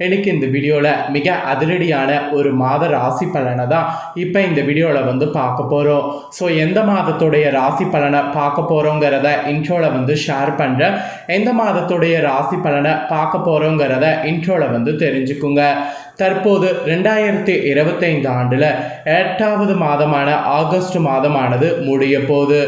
எனக்கு இந்த வீடியோவில் மிக அதிரடியான ஒரு மாத ராசி பலனை தான் இப்போ இந்த வீடியோவில் வந்து பார்க்க போகிறோம் ஸோ எந்த மாதத்துடைய ராசி பலனை பார்க்க போகிறோங்கிறத இன்ட்ரோவில் வந்து ஷேர் பண்ணுறேன் எந்த மாதத்துடைய ராசி பலனை பார்க்க போகிறோங்கிறத இன்ட்ரோவில் வந்து தெரிஞ்சுக்குங்க. தற்போது ரெண்டாயிரத்தி இருபத்தைந்து ஆண்டில் எட்டாவது மாதமான ஆகஸ்ட் மாதமானது முடிய போது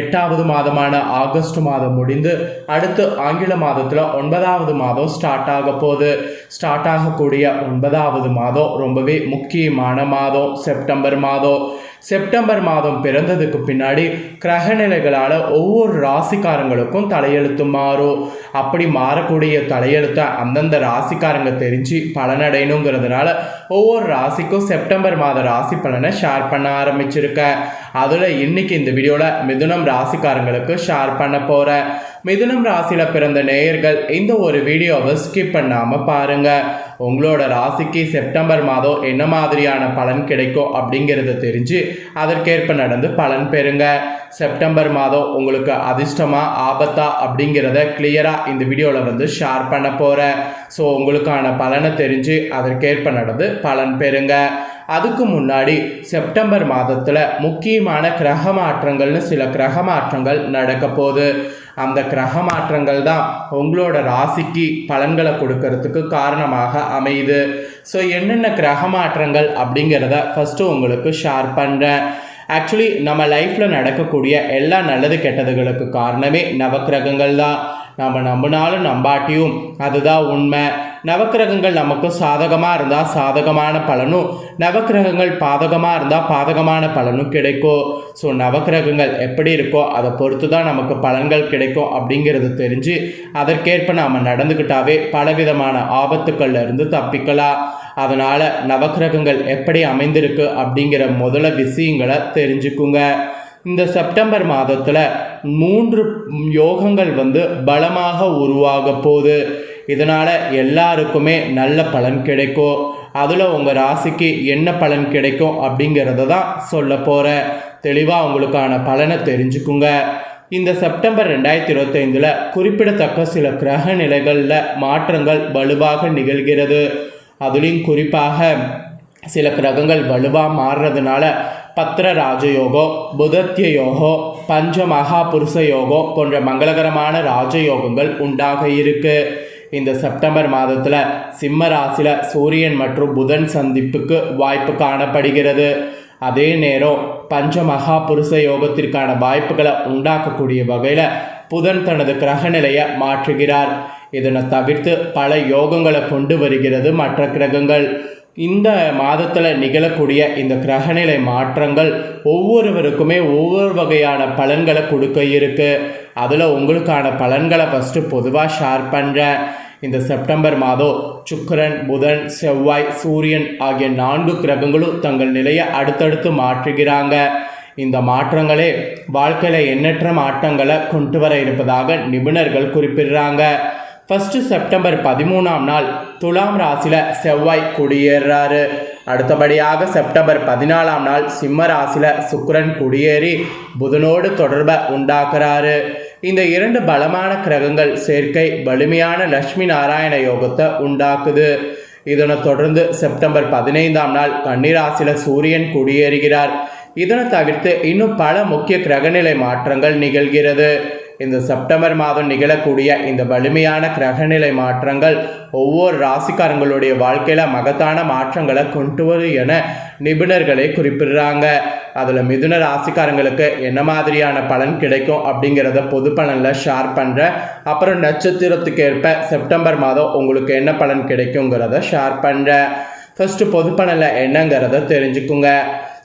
எட்டாவது மாதமான ஆகஸ்ட் மாதம் முடிந்து அடுத்து ஆங்கில மாதத்தில் ஒன்பதாவது மாதம் ஸ்டார்ட் ஆக போகுது. ஸ்டார்ட் ஆகக்கூடிய ஒன்பதாவது மாதம் ரொம்பவே முக்கியமான மாதம். செப்டம்பர் மாதம். செப்டம்பர் மாதம் பிறந்ததுக்கு பின்னாடி கிரகநிலைகளால் ஒவ்வொரு ராசிக்காரங்களுக்கும் தலையெழுத்து மாறும். அப்படி மாறக்கூடிய தலையெழுத்தை அந்தந்த ராசிக்காரங்க தெரிஞ்சு பலனடையணுங்கிறதுனால ஒவ்வொரு ராசிக்கும் செப்டம்பர் மாத ராசி பலனை ஷேர் பண்ண ஆரம்பிச்சிருக்கேன் அதில் இன்னைக்கு இந்த வீடியோவில் மிதுனம் ராசிக்காரங்களுக்கு ஷேர் பண்ண போகிறேன் மிதுனம் ராசியில் பிறந்த நேயர்கள் இந்த ஒரு வீடியோவை ஸ்கிப் பண்ணாமல் பாருங்கள் உங்களோட ராசிக்கு செப்டம்பர் மாதம் என்ன மாதிரியான பலன் கிடைக்கும் அப்படிங்கிறத தெரிஞ்சு அதற்கேற்ப நடந்து பலன் பெறுங்க. செப்டம்பர் மாதம் உங்களுக்கு அதிர்ஷ்டமா ஆபத்தா அப்படிங்கிறத கிளியராக இந்த வீடியோவில் வந்து ஷேர் பண்ண போகிறேன் ஸோ உங்களுக்கான பலனை தெரிஞ்சு அதற்கேற்ப நடந்து பலன் பெறுங்க. அதுக்கு முன்னாடி செப்டம்பர் மாதத்தில் முக்கியமான கிரக மாற்றங்கள்னு சில கிரக மாற்றங்கள் நடக்க போகுது. அந்த கிரக மாற்றங்கள் தான் உங்களோட ராசிக்கு பலன்களை கொடுக்கறதுக்கு காரணமாக அமையுது. ஸோ என்னென்ன கிரக மாற்றங்கள் அப்படிங்கிறத ஃபஸ்ட்டு உங்களுக்கு ஷேர் பண்ணுறேன் ஆக்சுவலி நம்ம லைஃப்பில் நடக்கக்கூடிய எல்லா நல்லது கெட்டதுகளுக்கு காரணமே நவக்கிரகங்கள் தான். நம்ம நம்பினாலும் நம்பாட்டியும் அதுதான் உண்மை. நவக்கிரகங்கள் நமக்கு சாதகமாக இருந்தால் சாதகமான பலனும் நவக்கிரகங்கள் பாதகமாக இருந்தால் பாதகமான பலனும் கிடைக்கும். ஸோ நவக்கிரகங்கள் எப்படி இருக்கோ அதை பொறுத்து தான் நமக்கு பலன்கள் கிடைக்கும் அப்படிங்கிறது தெரிஞ்சு அதற்கேற்ப நாம் நடந்துக்கிட்டாவே பலவிதமான ஆபத்துக்கள்ல இருந்து தப்பிக்கலாம். அதனால் நவக்கிரகங்கள் எப்படி அமைந்திருக்கு அப்படிங்கிற முதல விஷயங்களை தெரிஞ்சுக்குங்க. இந்த செப்டம்பர் மாதத்தில் மூன்று யோகங்கள் வந்து பலமாக உருவாக போகுது. இதனால் எல்லாருக்குமே நல்ல பலன் கிடைக்கும். அதில் உங்கள் ராசிக்கு என்ன பலன் கிடைக்கும் அப்படிங்கிறத தான் சொல்ல போகிறேன் தெளிவாக உங்களுக்கான பலனை தெரிஞ்சுக்குங்க. இந்த செப்டம்பர் ரெண்டாயிரத்தி இருபத்தைந்தில் குறிப்பிடத்தக்க சில கிரக நிலைகளில் மாற்றங்கள் வலுவாக நிகழ்கிறது. அதுலேயும் குறிப்பாக சில கிரகங்கள் வலுவாக மாறுறதுனால பத்திர ராஜயோகம் புதத்திய யோகம் பஞ்ச மகாபுருஷ யோகம் போன்ற மங்களகரமான ராஜயோகங்கள் உண்டாக இருக்குது இந்த செப்டம்பர் மாதத்தில் சிம்ம ராசியில் சூரியன் மற்றும் புதன் சந்திப்புக்கு வாய்ப்பு காணப்படுகிறது. அதே நேரம் பஞ்ச மகா புருஷ யோகத்திற்கான வாய்ப்புகளை உண்டாக்கக்கூடிய வகையில் புதன் தனது கிரக நிலையை மாற்றுகிறார். இதனை தவிர்த்து பல யோகங்களை கொண்டு வருகிறது மற்ற கிரகங்கள். இந்த மாதத்தில் நிகழக்கூடிய இந்த கிரகநிலை மாற்றங்கள் ஒவ்வொருவருக்குமே ஒவ்வொரு வகையான பலன்களை கொடுக்க இருக்கு. அதில் உங்களுக்கான பலன்களை ஃபஸ்ட்டு பொதுவாக ஷேர் பண்ணுறேன் இந்த செப்டம்பர் மாதம் சுக்கரன் புதன் செவ்வாய் சூரியன் ஆகிய நான்கு கிரகங்களும் தங்கள் நிலையை அடுத்தடுத்து மாற்றுகிறாங்க. இந்த மாற்றங்களே வாழ்க்கையில் எண்ணற்ற மாற்றங்களை கொண்டு வர இருப்பதாக நிபுணர்கள் குறிப்பிடுறாங்க. ஃபஸ்ட்டு செப்டம்பர் பதிமூணாம் நாள் துலாம் ராசியில் செவ்வாய் குடியேறாரு. அடுத்தபடியாக செப்டம்பர் பதினாலாம் நாள் சிம்ம ராசியில் சுக்கரன் குடியேறி புதனோடு தொடர்பை உண்டாக்குறாரு. இந்த இரண்டு பலமான கிரகங்கள் சேர்க்கை வலிமையான லட்சுமி நாராயண யோகத்தை உண்டாக்குது. இதனை தொடர்ந்து செப்டம்பர் பதினைந்தாம் நாள் கன்னிராசியில் சூரியன் குடியேறுகிறார். இதனை தவிர்த்து இன்னும் பல முக்கிய கிரகநிலை மாற்றங்கள் நிகழ்கிறது. இந்த செப்டம்பர் மாதம் நிகழக்கூடிய இந்த வலிமையான கிரகநிலை மாற்றங்கள் ஒவ்வொரு ராசிக்காரங்களுடைய வாழ்க்கையில் மகத்தான மாற்றங்களை கொண்டு வரும் என நிபுணர்களை குறிப்பிடுறாங்க. அதில் மிதுன ராசிக்காரங்களுக்கு என்ன மாதிரியான பலன் கிடைக்கும் அப்படிங்கிறத பொது பலனில் ஷேர் பண்ணுறேன் அப்புறம் நட்சத்திரத்துக்கு ஏற்ப செப்டம்பர் மாதம் உங்களுக்கு என்ன பலன் கிடைக்குங்கிறத ஷேர் பண்ணுறேன் ஃபஸ்ட்டு பொது பலனில் என்னங்கிறத தெரிஞ்சுக்குங்க.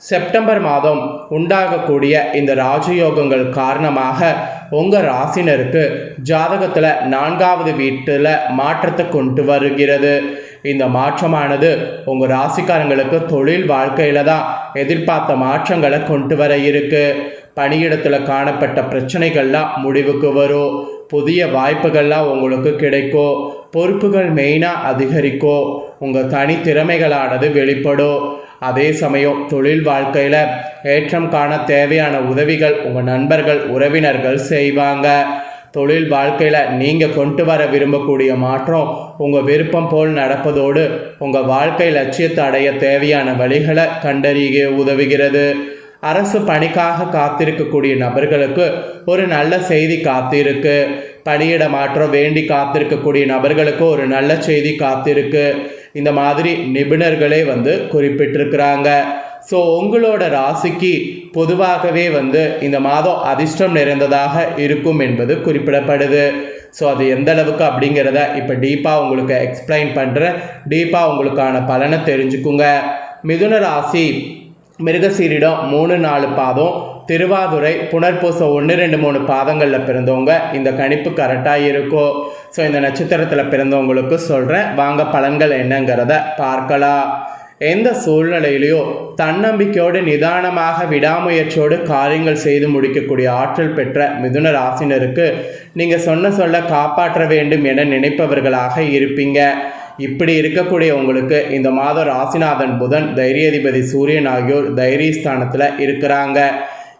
செப்டம்பர் மாதம் உண்டாகக்கூடிய இந்த ராஜயோகங்கள் காரணமாக உங்கள் ராசினருக்கு ஜாதகத்தில் நான்காவது வீட்டில் மாற்றத்தை கொண்டு வருகிறது. இந்த மாற்றமானது உங்கள் ராசிக்காரங்களுக்கு தொழில் வாழ்க்கையில் தான் எதிர்பார்த்த மாற்றங்களை கொண்டு வர இருக்கு. பணியிடத்தில் காணப்பட்ட பிரச்சனைகள்லாம் முடிவுக்கு வரும். புதிய வாய்ப்புகள்லாம் உங்களுக்கு கிடைக்கும். பொறுப்புகள் மெயினாக அதிகரிக்கும். உங்கள் தனித்திறமைகளானது வெளிப்படும். அதே சமயம் தொழில் வாழ்க்கையில் ஏற்றம் காண தேவையான உதவிகள் உங்கள் நண்பர்கள் உறவினர்கள் செய்வாங்க. தொழில் வாழ்க்கையில் நீங்கள் கொண்டு வர விரும்பக்கூடிய மாற்றம் உங்கள் விருப்பம் போல் நடப்பதோடு உங்கள் வாழ்க்கை லட்சியத்தை அடைய தேவையான வழிகளை கண்டறிய உதவுகிறது. அரசு பணிக்காக காத்திருக்கக்கூடிய நபர்களுக்கு ஒரு நல்ல செய்தி காத்திருக்கு. பணியிட மாற்றம் வேண்டி காத்திருக்கக்கூடிய நபர்களுக்கு ஒரு நல்ல செய்தி காத்திருக்கு. இந்த மாதிரி நிபுணர்களே வந்து குறிப்பிட்டிருக்கிறாங்க. ஸோ உங்களோட ராசிக்கு பொதுவாகவே வந்து இந்த மாதம் அதிர்ஷ்டம் நிறைந்ததாக இருக்கும் என்பது குறிப்பிடப்படுது. ஸோ அது எந்த அளவுக்கு அப்படிங்கிறத இப்போ டீப்பாக உங்களுக்கு எக்ஸ்பிளைன் பண்ணுறேன் டீப்பாக உங்களுக்கான பலனை தெரிஞ்சுக்குங்க. மிதுன ராசி மிருகசீரிடம் மூணு நாலு பாதம் திருவாதுரை புனர்பூசம் ஒன்று ரெண்டு மூணு பாதங்களில் பிறந்தவங்க. இந்த கணிப்பு கரெக்டாக இருக்கும் ஸோ இந்த நட்சத்திரத்தில் பிறந்தவங்களுக்கு சொல்கிறேன் வாங்க பலன்கள் என்னங்கிறத பார்க்கலாம். எந்த சூழ்நிலையிலையோ தன்னம்பிக்கையோடு நிதானமாக விடாமுயற்சியோடு காரியங்கள் செய்து முடிக்கக்கூடிய ஆற்றல் பெற்ற மிதுன ராசினருக்கு நீங்கள் சொன்ன சொல்ல காப்பாற்ற வேண்டும் என நினைப்பவர்களாக இருப்பீங்க. இப்படி இருக்கக்கூடிய உங்களுக்கு இந்த மாதம் ராசிநாதன் புதன் தைரியாதிபதி சூரியன் ஆகியோர் தைரியஸ்தானத்தில் இருக்கிறாங்க.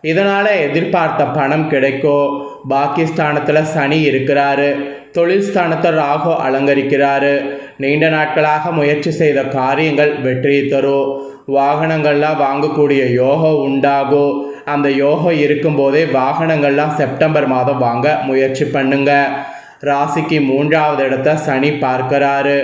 இதனால் எதிர்பார்த்த பணம் கிடைக்கும் பாக்கியஸ்தானத்தில் சனி இருக்கிறாரு தொழில் ஸ்தானத்தை ராகு அலங்கரிக்கிறாரு நீண்ட நாட்களாக முயற்சி செய்த காரியங்கள் வெற்றி தரும் வாகனங்கள்லாம் வாங்கக்கூடிய யோகம் உண்டாகும் அந்த யோகம் இருக்கும்போதே வாகனங்கள்லாம் செப்டம்பர் மாதம் வாங்க முயற்சி பண்ணுங்கள் ராசிக்கு மூன்றாவது இடத்த சனி பார்க்கிறாரு.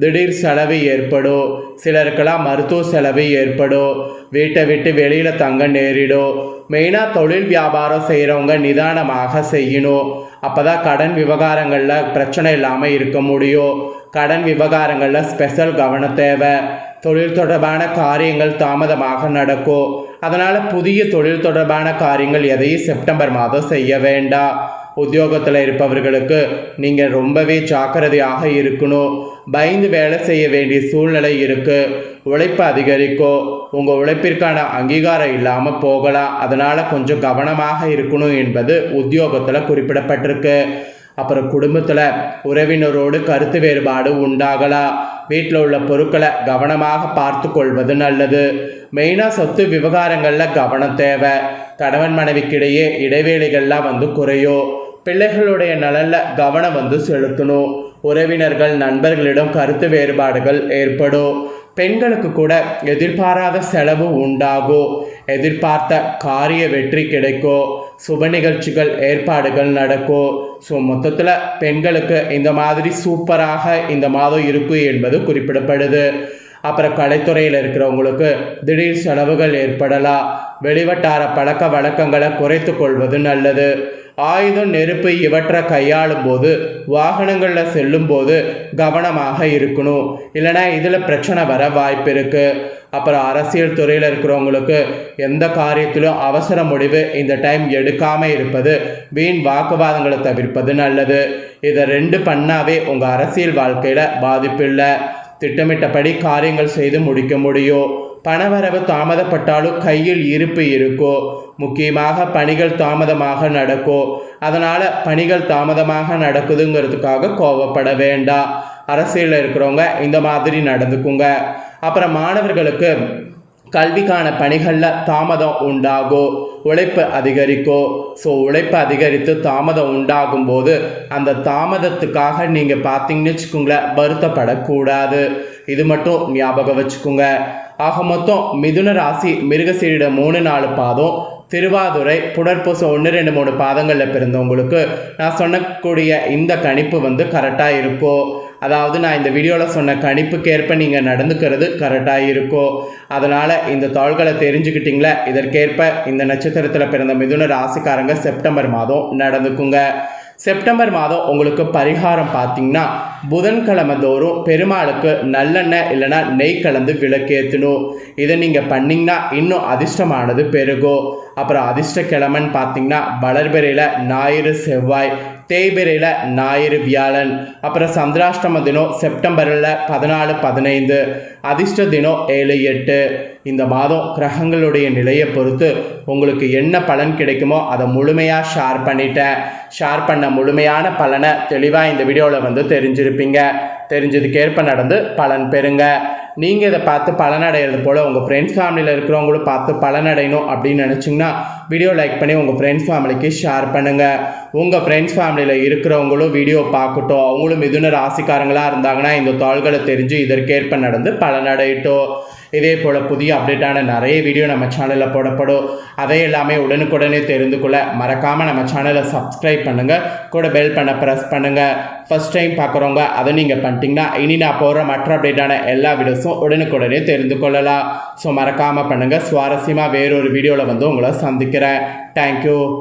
திடீர் செலவு ஏற்படும் சிலருக்கெல்லாம் மருத்துவ செலவு ஏற்படும் வீட்டை விட்டு வெளியில் தங்க நேரிடும் மெயினாக தொழில் வியாபாரம் செய்கிறவங்க நிதானமாக செய்யணும் அப்போ தான் கடன் விவகாரங்களில் பிரச்சனை இல்லாமல் இருக்க முடியும் கடன் விவகாரங்களில் ஸ்பெஷல் கவனம் தேவை. தொழில் தொடர்பான காரியங்கள் தாமதமாக நடக்கும் அதனால் புதிய தொழில் தொடர்பான காரியங்கள் எதையும் செப்டம்பர் மாதம் செய்ய வேண்டாம். உத்தியோகத்தில் இருப்பவர்களுக்கு நீங்கள் ரொம்பவே ஜாக்கிரதையாக இருக்கணும். பயந்து வேலை செய்ய வேண்டிய சூழ்நிலை இருக்குது உழைப்பு அதிகரிக்கும் உங்கள் உழைப்பிற்கான அங்கீகாரம் இல்லாமல் போகலாம். அதனால் கொஞ்சம் கவனமாக இருக்கணும் என்பது உத்தியோகத்தில் குறிப்பிடப்பட்டிருக்கு. அப்புறம் குடும்பத்தில் உறவினரோடு கருத்து வேறுபாடு உண்டாகலாம். வீட்டில் உள்ள பொருட்களை கவனமாக பார்த்து கொள்வது நல்லது. மெயினாக சொத்து விவகாரங்களில் கவனம் தேவை. கணவன் மனைவிக்கிடையே இடைவேளைகள்லாம் வந்து குறையும். பிள்ளைகளுடைய நலனில் கவனம் வந்து செலுத்தணும். உறவினர்கள் நண்பர்களிடம் கருத்து வேறுபாடுகள் ஏற்படும். பெண்களுக்கு கூட எதிர்பாராத செலவு உண்டாகும். எதிர்பார்த்த காரிய வெற்றி கிடைக்கும். சுப நிகழ்ச்சிகள் ஏற்பாடுகள் நடக்கும். ஸோ மொத்தத்தில் பெண்களுக்கு இந்த மாதிரி சூப்பராக இந்த மாதம் இருக்கும் என்பது குறிப்பிடப்படுது. அப்புறம் கலைத்துறையில் இருக்கிறவங்களுக்கு திடீர் செலவுகள் ஏற்படலாம். வெளிவட்டார பழக்க வழக்கங்களை குறைத்து கொள்வது நல்லது. ஆயுதம் நெருப்பு இவற்றை கையாளும் போது வாகனங்களில் செல்லும் போது கவனமாக இருக்கணும். இல்லைனா இதில் பிரச்சனை வர வாய்ப்பு இருக்குது அப்புறம் அரசியல் துறையில் இருக்கிறவங்களுக்கு எந்த காரியத்திலும் அவசர முடிவு இந்த டைம் எடுக்காமல் இருப்பது வீண் வாக்குவாதங்களை தவிர்ப்பது நல்லது. இதை ரெண்டு பண்ணாவே உங்கள் அரசியல் வாழ்க்கையில் பாதிப்பு இல்லை. திட்டமிட்டபடி காரியங்கள் செய்து முடிக்க முடியும் பணவரவு தாமதப்பட்டாலும் கையில் இருப்பு இருக்கும் முக்கியமாக பணிகள் தாமதமாக நடக்கும் அதனால் பணிகள் தாமதமாக நடக்குதுங்கிறதுக்காக கோவப்பட வேண்டாம் அரசியலில் இருக்கிறவங்க இந்த மாதிரி நடந்துக்குங்க. அப்புறம் மாணவர்களுக்கு கல்விக்கான பணிகளில் தாமதம் உண்டாகும் உழைப்பு அதிகரிக்கும் ஸோ உழைப்பு அதிகரித்து தாமதம் உண்டாகும் போது அந்த தாமதத்துக்காக நீங்கள் பார்த்தீங்கன்னு வச்சுக்கோங்களேன் வருத்தப்படக்கூடாது. இது மட்டும் ஞாபகம் வச்சுக்கோங்க. ஆக மொத்தம் மிதுன ராசி மிருகசீரிட மூணு நாலு பாதம் திருவாதுரை புனர்பூசம் ஒன்று ரெண்டு மூணு பாதங்களில் பிறந்தவங்களுக்கு நான் சொன்னக்கூடிய இந்த கணிப்பு வந்து கரெக்டாக இருக்கும் அதாவது நான் இந்த வீடியோவில் சொன்ன கணிப்புக்கேற்ப நீங்கள் நடந்துக்கிறது கரெக்டாக இருக்கும் அதனால் இந்த தாள்களை தெரிஞ்சுக்கிட்டிங்களே இதற்கேற்ப இந்த நட்சத்திரத்தில் பிறந்த மிதுன ராசிக்காரங்க செப்டம்பர் மாதம் நடந்துக்குங்க. செப்டம்பர் மாதம் உங்களுக்கு பரிகாரம் பார்த்தீங்கன்னா புதன்கிழமை தோறும் பெருமாளுக்கு நல்லெண்ணெய் இல்லைன்னா நெய் கலந்து விளக்கேற்றணும் இதை நீங்கள் பண்ணிங்கன்னா இன்னும் அதிர்ஷ்டமானது பெருகும். அப்புறம் அதிர்ஷ்ட கிழமைன்னு பார்த்தீங்கன்னா வளர்பிறையில் ஞாயிறு செவ்வாய் தேய்பிரையில் ஞாயிறு வியாழன் அப்புறம் சந்திராஷ்டம தினம் செப்டம்பரில் பதினாலு பதினைந்து அதிர்ஷ்ட தினம் ஏழு எட்டு. இந்த மாதம் கிரகங்களுடைய நிலையை பொறுத்து உங்களுக்கு என்ன பலன் கிடைக்குமோ அதை முழுமையாக ஷேர் பண்ணிட்டேன். ஷேர் பண்ண முழுமையான பலனை தெளிவாக இந்த வீடியோவில் வந்து தெரிஞ்சிருப்பீங்க. தெரிஞ்சதுக்கேற்ப நடந்து பலன் பெறுங்க. நீங்கள் இதை பார்த்து பலனடைகிறது போல் உங்கள் ஃப்ரெண்ட்ஸ் ஃபேமிலியில் இருக்கிறவங்களும் பார்த்து பலனடையணும் அப்படின்னு நினச்சிங்கன்னா வீடியோ லைக் பண்ணி உங்கள் ஃப்ரெண்ட்ஸ் ஃபேமிலிக்கு ஷேர் பண்ணுங்கள் உங்கள் ஃப்ரெண்ட்ஸ் ஃபேமிலியில் இருக்கிறவங்களும் வீடியோ பார்க்கட்டும். அவங்களும் மிதுன ராசிக்காரங்களாக இருந்தாங்கன்னா இந்த தாள்களை தெரிஞ்சு இதற்கேற்ப நடந்து பலனடையட்டும். இதே போல் புதிய அப்டேட்டான நிறைய வீடியோ நம்ம சேனலில் போடப்படும். அதை எல்லாமே உடனுக்குடனே தெரிந்து கொள்ள மறக்காமல் நம்ம சேனலை சப்ஸ்கிரைப் பண்ணுங்கள் கூட பெல் பண்ண ப்ரெஸ் பண்ணுங்கள் ஃபஸ்ட் டைம் பார்க்குறவங்க அதை நீங்கள் பண்ணிட்டீங்கன்னா இனி நான் போகிற மற்ற அப்டேட்டான எல்லா வீடியோஸும் உடனுக்குடனே தெரிந்து கொள்ளலாம். ஸோ மறக்காமல் பண்ணுங்கள் சுவாரஸ்யமாக வேறொரு வீடியோவில் வந்து உங்களை சந்திக்கிறேன். தேங்க்யூ